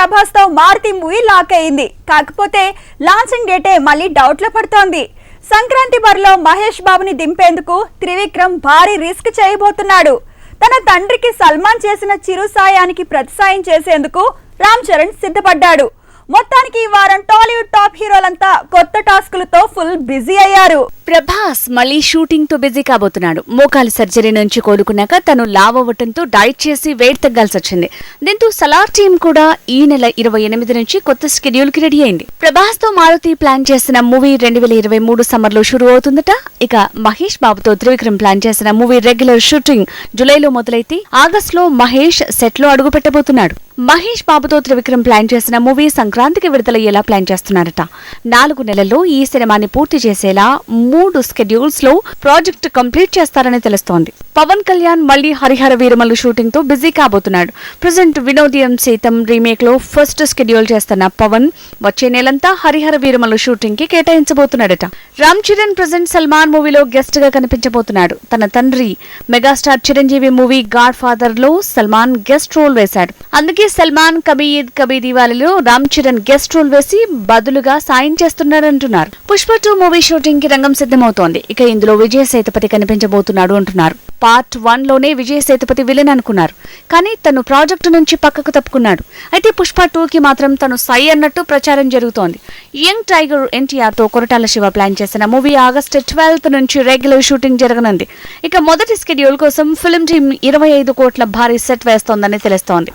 ప్రభాస్తో Maruti movie lock అయింది. కాకపోతే launching డేటే మళ్ళీ డౌట్లో పడుతోంది. సంక్రాంతి బరిలో మహేష్ బాబుని దింపేందుకు త్రివిక్రమ్ భారీ రిస్క్ చేయబోతున్నాడు. తన తండ్రికి సల్మాన్ చేసిన చిరు సాయానికి ప్రతిసాయం చేసేందుకు రామ్ చరణ్ సిద్ధపడ్డాడు. మొత్తానికి ఈ వారం టాలీవుడ్ టాప్ హీరోలంతా కొత్త టాస్కులతో ఫుల్ బిజీ అయ్యారు. ప్రభాస్ మళ్ళీ షూటింగ్తో బిజీ కాబోతున్నాడు. మోకాలి సర్జరీ నుంచి కోలుకున్నాక తను లావ్ అవ్వటంతో డైట్ చేసి వెయిట్ తగ్గాల్సి వచ్చింది. దీంతో సలార్ టీం కూడా ఈ నెల ఇరవై ఎనిమిది నుంచి కొత్త స్కెడ్యూల్కి రెడీ అయింది. ప్రభాస్తో మారుతి ప్లాన్ చేసిన మూవీ రెండు వేల ఇరవై మూడు సమ్మర్లో షురు అవుతుందట. ఇక మహేష్ బాబుతో త్రివిక్రమ్ ప్లాన్ చేసిన మూవీ రెగ్యులర్ షూటింగ్ జూలైలో మొదలైతే ఆగస్ట్లో మహేష్ సెట్లో అడుగు పెట్టబోతున్నాడు మహేష్ బాబుతో త్రివిక్రమ్ ప్లాన్ చేసిన మూవీ సంక్రాంతికి విడుదలయ్యేలా ప్లాన్ చేస్తున్నారట. నాలుగు నెలల్లో ఈ సినిమాని పూర్తి చేసేలా మూడు స్కెడ్యూల్స్లో ప్రాజెక్ట్ కంప్లీట్ చేస్తారని తెలుస్తోంది. పవన్ కళ్యాణ్ మళ్ళీ హరిహర వీరమల్లు షూటింగ్తో బిజీ కాబోతున్నాడు. ప్రజెంట్ వినోదయం సీతం రీమేక్లో ఫస్ట్ స్కెడ్యూల్ చేస్తున్న పవన్ వచ్చే నెలంతా హరిహర వీరమల్లు షూటింగ్కి కేటాయించబోతున్నాడట. రామ్ చరణ్ ప్రజెంట్ సల్మాన్ మూవీలో గెస్ట్గా కనిపించబోతున్నాడు. తన తండ్రి మెగాస్టార్ చిరంజీవి మూవీ గాడ్ ఫాదర్లో సల్మాన్ గెస్ట్ రోల్ వేశాడు. అందుకే సల్మాన్ కబీ ఈద్ కబీ దివాలీలో రామ్ చరణ్ గెస్ట్ రోల్ వేసి బదులుగా సాయం చేస్తున్నారంటున్నారు. పుష్ప టూ మూవీ షూటింగ్కి రంగం సిద్ధమవుతోంది. ఇక ఇందులో విజయ సేతుపతి కనిపించబోతున్నాడు అంటున్నారు. పార్ట్ వన్లోనే విజయ సేతుపతి విలన్ అనుకున్నారు. కానీ తను ప్రాజెక్టు నుంచి పక్కకు తప్పుకున్నాడు. అయితే పుష్ప టూ కి మాత్రం తను సై అన్నట్టు ప్రచారం జరుగుతోంది. యంగ్ టైగర్ ఎన్టీఆర్తో కొరటాల శివ ప్లాన్ చేసిన మూవీ ఆగస్టు ట్వెల్త్ నుంచి రెగ్యులర్ షూటింగ్ జరగనుంది. ఇక మొదటి స్కెడ్యూల్ కోసం ఫిల్మ్ టీమ్ ఇరవై ఐదు కోట్ల భారీ సెట్ వేస్తోందని తెలుస్తోంది.